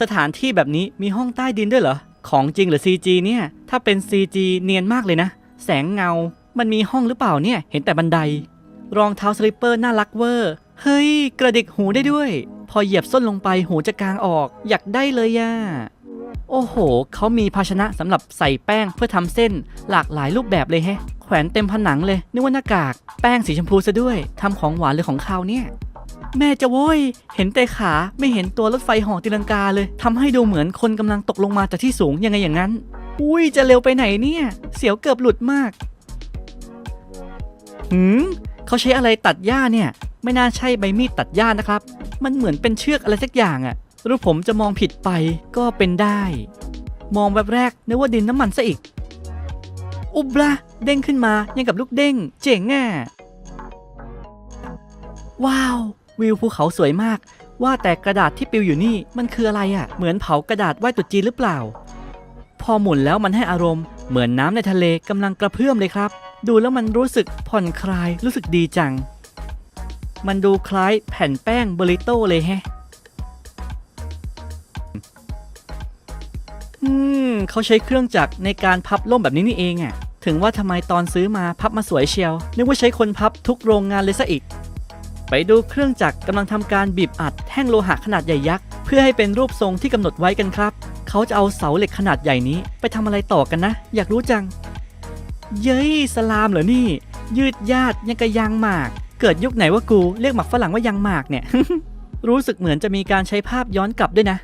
สถานที่แบบนี้มีห้องใต้ดินด้วยเหรอ ของจริงหรือ CG เนี่ย ถ้าเป็น CG เนียนมากเลยนะ แสงเงา มันมีห้องหรือเปล่าเนี่ย เห็นแต่บันได รองเท้าสลิปเปอร์น่ารักเวอร์ เฮ้ย กระดิกหูได้ด้วย พอเหยียบส้นลงไปหูจะกลางออก อยากได้เลยย่าโอ้โห เขามีภาชนะสำหรับใส่แป้งเพื่อทำเส้นหลากหลายรูปแบบเลยแฮะ แขวนเต็มผนังเลยนึกว่าหน้ากาก แป้งสีชมพูซะด้วยทำของหวานหรือของคาวเนี่ย แม่จะโว้ย เห็นแต่ขาไม่เห็นตัวรถไฟห่อตีลังกาเลยทำให้ดูเหมือนคนกำลังตกลงมาจากที่สูงยังไงอย่างนั้น อุ้ยจะเร็วไปไหนเนี่ย เสียวเกือบหลุดมาก หืมเขาใช้อะไรตัดหญ้าเนี่ย ไม่น่าใช่ใบมีดตัดหญ้านะครับ มันเหมือนเป็นเชือกอะไรสักอย่างอะหรือผมจะมองผิดไปก็เป็นได้ มองแบบแรกนึกว่าดินน้ำมันซะอีก อุบละเด้งขึ้นมายังกับลูกเด้ง เจ๋งอะว้าว วิวภูเขาสวยมาก ว่าแต่กระดาษที่ปิวอยู่นี่มันคืออะไรอะ่ะ เหมือนเผากระดาษไหว้ตุจีนหรือเปล่า พอหมุนแล้วมันให้อารมณ์เหมือนน้ำในทะเลกำลังกระเพื่อมเลยครับ ดูแล้วมันรู้สึกผ่อนคลายรู้สึกดีจัง มันดูคล้ายแผ่นแป้งเบริโต้เลยแฮะอืมเขาใช้เครื่องจักรในการพับล่มแบบนี้นี่เองอะถึงว่าทำไมตอนซื้อมาพับมาสวยเชียวนึกว่าใช้คนพับทุกโรงงานเลยซะอีก ไปดูเครื่องจักรกำลังทำการบีบอัดแท่งโลหะขนาดใหญ่ยักษ์เพื่อให้เป็นรูปทรงที่กำหนดไว้กันครับ เขาจะเอาเสาเหล็กขนาดใหญ่นี้ ไปทำอะไรต่อกันนะ อยากรู้จัง เย้ยสลามเหรอนี่ ยืดยาดยังกะยางหมาก เกิดยุคไหนว่ากูเรียกหมักฝรั่งว่ายางหมากเนี่ย รู้สึกเหมือนจะมีการใช้ภาพย้อนกลับด้วยนะ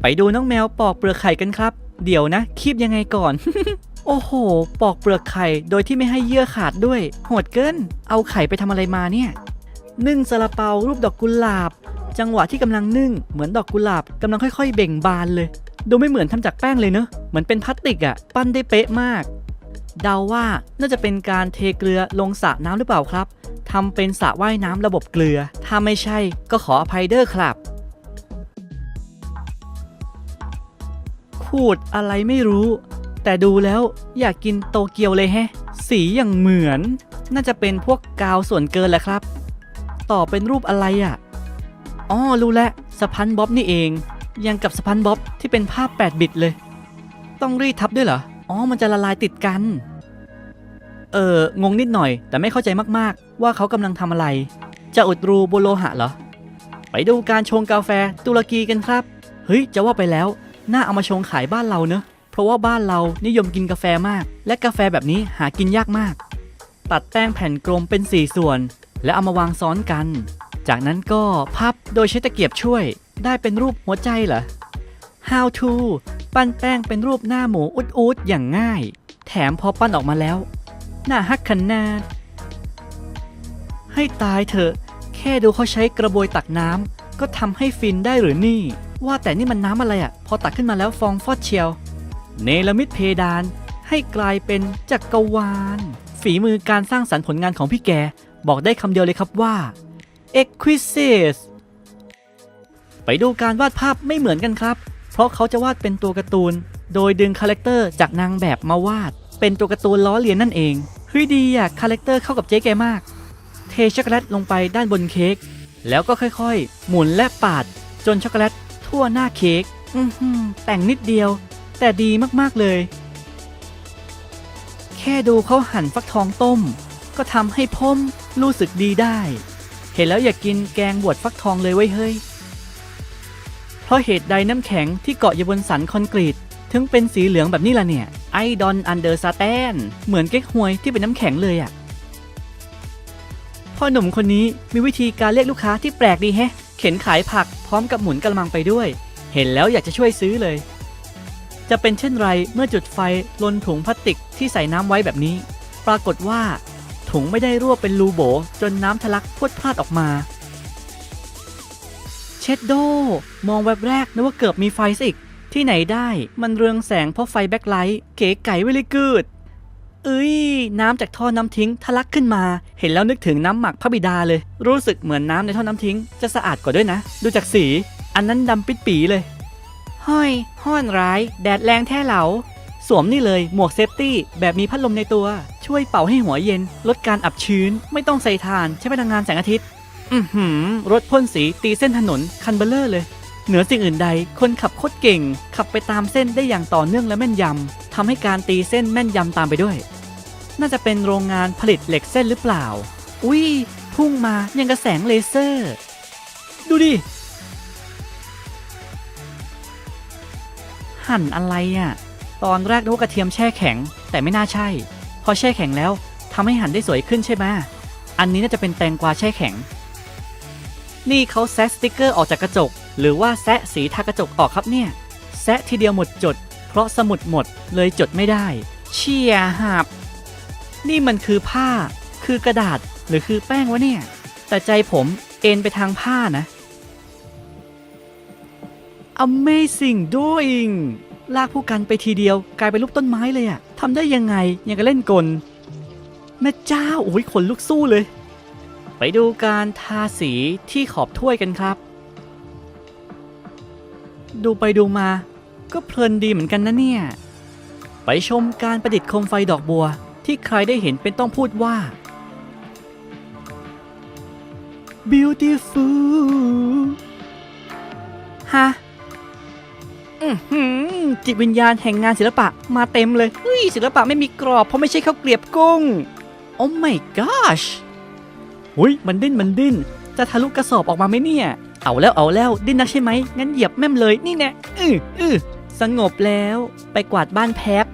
ไปดูน้องแมวปอกเปลือกไข่กันครับ เดี๋ยวนะคีบยังไงก่อนโอ้โห ปอกเปลือกไข่โดยที่ไม่ให้เยื่อขาดด้วย โหดเกิน เอาไข่ไปทำอะไรมาเนี่ย นึ่งซาลาเปารูปดอกกุหลาบ จังหวะที่กำลังนึ่งเหมือนดอกกุหลาบกำลังค่อยๆ เบ่งบานเลย ดูไม่เหมือนทำจากแป้งเลยเนอะเหมือนเป็นพลาสติกอะปั้นได้เป๊ะมาก เดาว่าน่าจะเป็นการเทเกลือลงสระน้ำหรือเปล่าครับทำเป็นสระว่ายน้ำระบบเกลือ ถ้าไม่ใช่ก็ขออภัยเด้อครับขูดอะไรไม่รู้ แต่ดูแล้วอยากกินโตเกียวเลยแฮะ สีอย่างเหมือน น่าจะเป็นพวกกาวส่วนเกินแหละครับ ต่อเป็นรูปอะไรอะ่ะอ๋อรู้แล้วสปันบ๊อบนี่เอง ยังกับสปันบ๊อบที่เป็นภาพ 8 บิตเลย ต้องรีดทับด้วยเหรอ อ๋อ มันจะละลายติดกัน เอองงนิดหน่อย แต่ไม่เข้าใจมากๆ ว่าเขากำลังทำอะไร จะอุดรูโบโลหะเหรอ ไปดูการชงกาแฟตุรกีกันครับ เฮ้ย จะว่าไปแล้ว น่าเอามาชงขายบ้านเราเนอะเพราะว่าบ้านเรานิยมกินกาแฟมาก และกาแฟแบบนี้หากินยากมาก ตัดแป้งแผ่นกลมเป็น 4 ส่วน แล้วเอามาวางซ้อนกัน จากนั้นก็พับโดยใช้ตะเกียบช่วย ได้เป็นรูปหัวใจเหรอ How to ปั้นแป้งเป็นรูปหน้าหมูอุดๆอย่างง่าย แถมพอปั้นออกมาแล้ว หน้าฮักขนาดให้ตายเถอะ แค่ดูเขาใช้กระบวยตักน้ำก็ทำให้ฟินได้หรือนี่ ว่าแต่นี่มันน้ำอะไรอะ่ะ พอตักขึ้นมาแล้วฟองฟอดเชียว เนลมิดเพดานให้กลายเป็นจักรวาล ฝีมือการสร้างสรรค์ผลงานของพี่แก บอกได้คำเดียวเลยครับว่า exquisite ไปดูการวาดภาพไม่เหมือนกันครับ เพราะเขาจะวาดเป็นตัวการ์ตูน โดยดึงคาแรคเตอร์จากนางแบบมาวาด เป็นตัวการ์ตูนล้อเลียนนั่นเองเฮ้ยดีอะคาแรคเตอร์เข้ากับเจ๊แกมาก เทช็อกโกแลตลงไปด้านบนเค้กแล้วก็ค่อยๆ หมุนและปาด จนช็อกโกแลตทั่วหน้าเค้กอือหือแต่งนิดเดียว แต่ดีมากๆเลย แค่ดูเขาหั่นฟักทองต้ม ก็ทำให้พ่ม รู้สึกดีได้ เห็นแล้วอยากกินแกงบวชฟักทองเลยไว้ยเฮ้ย เพราะเหตุใดน้ำแข็งที่เกาะอยู่บนสันคอนกรีต ถึงเป็นสีเหลืองแบบนี้ล่ะเนี่ย ไอดอนอันเดอร์สแตน เหมือนเก๊กฮวยที่เป็นน้ำแข็งเลยอะ่ะพ่อหนุ่มคนนี้มีวิธีการเรียกลูกค้าที่แปลกดีแฮะ เข็นขายผักพร้อมกับหมุนกระมังไปด้วย เห็นแล้วอยากจะช่วยซื้อเลย จะเป็นเช่นไรเมื่อจุดไฟลนถุงพลาสติกที่ใส่น้ำไว้แบบนี้ ปรากฏว่า ถุงไม่ได้รั่วเป็นรูโบ จนน้ำทะลักพวดพลาดออกมา เช็ดโด มองแวบแรกนึกว่าเกือบมีไฟซะอีก ที่ไหนได้มันเรืองแสงเพราะไฟแบ็คไลท์เก๋ไก่เวลิกูดเอ้ย น้ำจากท่อน้ำทิ้งทะลักขึ้นมา เห็นแล้วนึกถึงน้ำหมักพระบิดาเลย รู้สึกเหมือนน้ำในท่อน้ำทิ้ง จะสะอาดกว่าด้วยนะ ดูจากสี อันนั้นดำปิดปีเลย ห้อยห้อนร้าย แดดแรงแท้เหลา สวมนี่เลยหมวกเซฟตี้แบบมีพัดลมในตัว ช่วยเป่าให้หัวเย็น ลดการอับชื้น ไม่ต้องใส่ถ่าน ใช้พลังงานแสงอาทิตย์ อือหือ รถพ่นสีตีเส้นถนนคันเบลเลอร์เลย เหนือสิ่งอื่นใด คนขับโคตรเก่ง ขับไปตามเส้นได้อย่างต่อเนื่องและแม่นยำทำให้การตีเส้นแม่นยำตามไปด้วย น่าจะเป็นโรงงานผลิตเหล็กเส้นหรือเปล่า อุ้ยพุ่งมายังกระแสงเลเซอร์ ดูดิ หั่นอะไรอะ่ะ ตอนแรกนึกว่ากระเทียมแช่แข็ง แต่ไม่น่าใช่ อแช่แข็งแล้วทำให้หั่นได้สวยขึ้นใช่ไหมอันนี้น่าจะเป็นแตงกวาแช่แข็ง นี่เขาแซะสติกเกอร์ออกจากกระจก หรือว่าแซะสีทากระจกออกครับเนี่ย แซะทีเดียวหมดจด เพราะสมุดหมดเลยจดไม่ได้ เชียหับ นี่มันคือผ้า คือกระดาษหรือคือแป้งวะเนี่ย แต่ใจผมเอ็นไปทางผ้านะ Amazing doing ลากผู้กันไปทีเดียว กลายเป็นรูปต้นไม้เลยอะทำได้ยังไงยังกับเล่นกล แม่เจ้าโอ้ยขนลุกสู้เลย ไปดูการทาสีที่ขอบถ้วยกันครับ ดูไปดูมา ก็เพลินดีเหมือนกันนะเนี่ย ไปชมการประดิษฐ์โคมไฟดอกบัว ที่ใครได้เห็นเป็นต้องพูดว่า beautiful ฮะ อื้อหือจิตวิญญาณแห่งงานศิลปะมาเต็มเลยเฮ้ยศิลปะไม่มีกรอบเพราะไม่ใช่ข้าวเกลียบกุ้ง โอ้ my gosh หุยมันดิ้นมันดิ้น จะทะลุกระสอบออกมาไหมเนี่ย เอาแล้วเอาแล้วดิ้นนักใช่ไหม งั้นเหยียบแม่มเลยนี่แน่อืออือสงบแล้วไปกวาดบ้านแพ็บ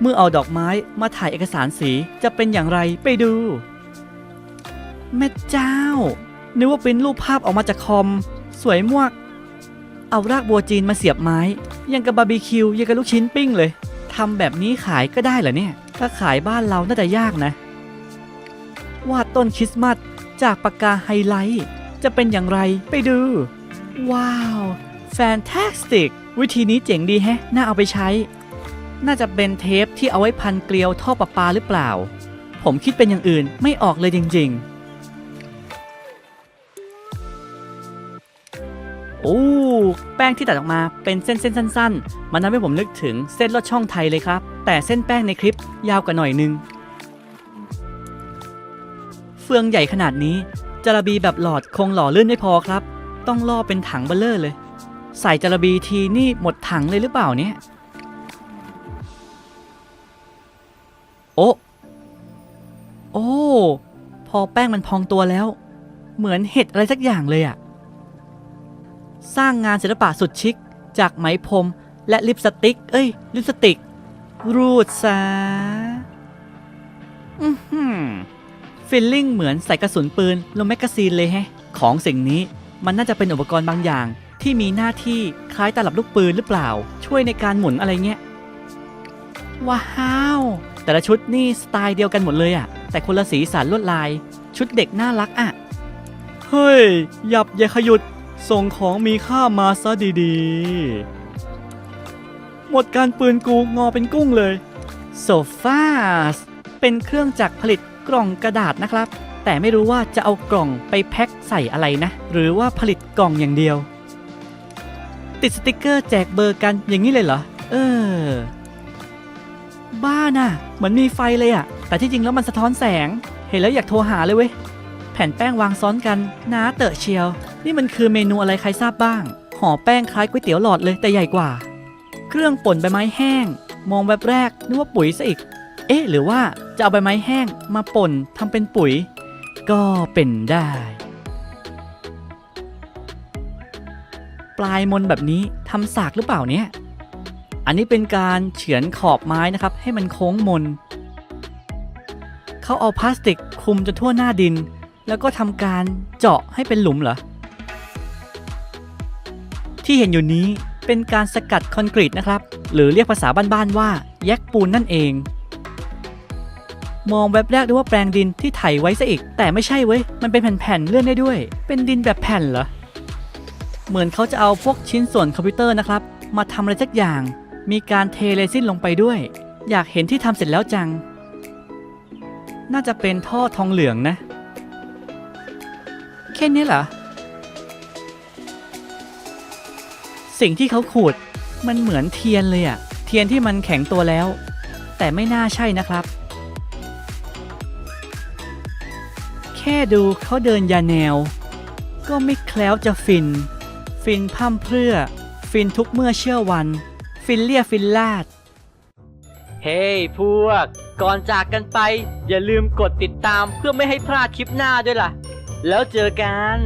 เมื่อเอาดอกไม้มาถ่ายเอกสารสีจะเป็นอย่างไรไปดู แม่เจ้านึกว่าเป็นรูปภาพออกมาจากคอม สวยมวก เอารากบัวจีนมาเสียบไม้ ยังกับบาร์บีคิวยังกับลูกชิ้นปิ้งเลยทำแบบนี้ขายก็ได้เหรอเนี่ย ถ้าขายบ้านเราน่าจะยากนะ วาดต้นคริสต์มาสจากปากกาไฮไลท์ จะเป็นอย่างไรไปดู ว้าวแฟนตาสติก วิธีนี้เจ๋งดีแฮะ น่าเอาไปใช้ น่าจะเป็นเทปที่เอาไว้พันเกลียวท่อประปาหรือเปล่า ผมคิดเป็นอย่างอื่นไม่ออกเลยจริง ๆ โอ้แป้งที่ตัดออกมาเป็นเส้นเส้นสั้น ๆ มันทำให้ผมนึกถึงเส้นลอดช่องไทยเลยครับ แต่เส้นแป้งในคลิปยาวกว่าหน่อยนึง เฟืองใหญ่ขนาดนี้จาระบีแบบหลอดคงหล่อลื่นไม่พอครับ ต้องล่อเป็นถังเบลเลอร์เลย ใส่จาระบีทีนี่หมดถังเลยหรือเปล่าเนี่ยโอ้โอ้ พอแป้งมันพองตัวแล้ว เหมือนเห็ดอะไรสักอย่างเลยอะ สร้างงานศิลปะสุดชิค จากไหมพรมและลิปสติก เอ้ย ลิปสติก รูดซาอือหือฟิลลิ่งเหมือนใส่กระสุนปืนลงแมกกาซีนเลยแฮะ ของสิ่งนี้มันน่าจะเป็นอุปกรณ์บางอย่าง ที่มีหน้าที่คล้ายตลับลูกปืนหรือเปล่า ช่วยในการหมุนอะไรเงี้ย ว้าว แต่ละชุดนี่สไตล์เดียวกันหมดเลยอะแต่คนละสีสันลวดลาย ชุดเด็กน่ารักอะเฮ้ยหยับอย่าขยุด ส่งของมีค่ามาซะดีๆ หมดการปืนกูงอเป็นกุ้งเลยโซฟาสเป็นเครื่องจักรผลิตกล่องกระดาษนะครับ แต่ไม่รู้ว่าจะเอากล่องไปแพ็คใส่อะไรนะ หรือว่าผลิตกล่องอย่างเดียว ติดสติกเกอร์แจกเบอร์กันอย่างนี้เลยเหรอ เออ บ้าน่ะ เหมือนมีไฟเลยอะแต่ที่จริงแล้วมันสะท้อนแสง เห็นแล้วอยากโทรหาเลยเว้ย แผ่นแป้งวางซ้อนกันน้าเตอะเชียว นี่มันคือเมนูอะไรใครทราบบ้าง ห่อแป้งคล้ายก๋วยเตี๋ยวหลอดเลยแต่ใหญ่กว่า เครื่องป่นใบไม้แห้ง มองแบบแรกนึกว่าปุ๋ยซะอีก เอ๊ะ หรือว่าจะเอาใบไม้แห้งมาป่นทำเป็นปุ๋ย ก็เป็นได้ ปลายมนแบบนี้ทำสากหรือเปล่าเนี่ย อันนี้เป็นการเฉือนขอบไม้นะครับ ให้มันโค้งมน เขาเอาพลาสติกคลุมจนทั่วหน้าดิน แล้วก็ทำการเจาะให้เป็นหลุมเหรอ ที่เห็นอยู่นี้เป็นการสกัดคอนกรีตนะครับ หรือเรียกภาษาบ้านๆว่า แยกปูนนั่นเอง มองแวบแรกดูว่าแปลงดินที่ไถไว้ซะอีก แต่ไม่ใช่เว้ย มันเป็นแผ่นๆเลื่อนได้ด้วย เป็นดินแบบแผ่นเหรอ เหมือนเขาจะเอาพวกชิ้นส่วนคอมพิวเตอร์นะครับ มาทำอะไรสักอย่าง มีการเทเรซินลงไปด้วย อยากเห็นที่ทำเสร็จแล้วจัง น่าจะเป็นท่อทองเหลืองนะแค่นี้เหรอ สิ่งที่เขาขูดมันเหมือนเทียนเลยอะเทียนที่มันแข็งตัวแล้ว แต่ไม่น่าใช่นะครับ แค่ดูเขาเดินยาแนว ก็ไม่แคล้วจะฟิน ฟินพ่ำเพรื่อ ฟินทุกเมื่อเชื่อวัน ฟินเลียฟินลาด เฮ้พวก ก่อนจากกันไป อย่าลืมกดติดตามเพื่อไม่ให้พลาดคลิปหน้าด้วยล่ะ แล้วเจอกัน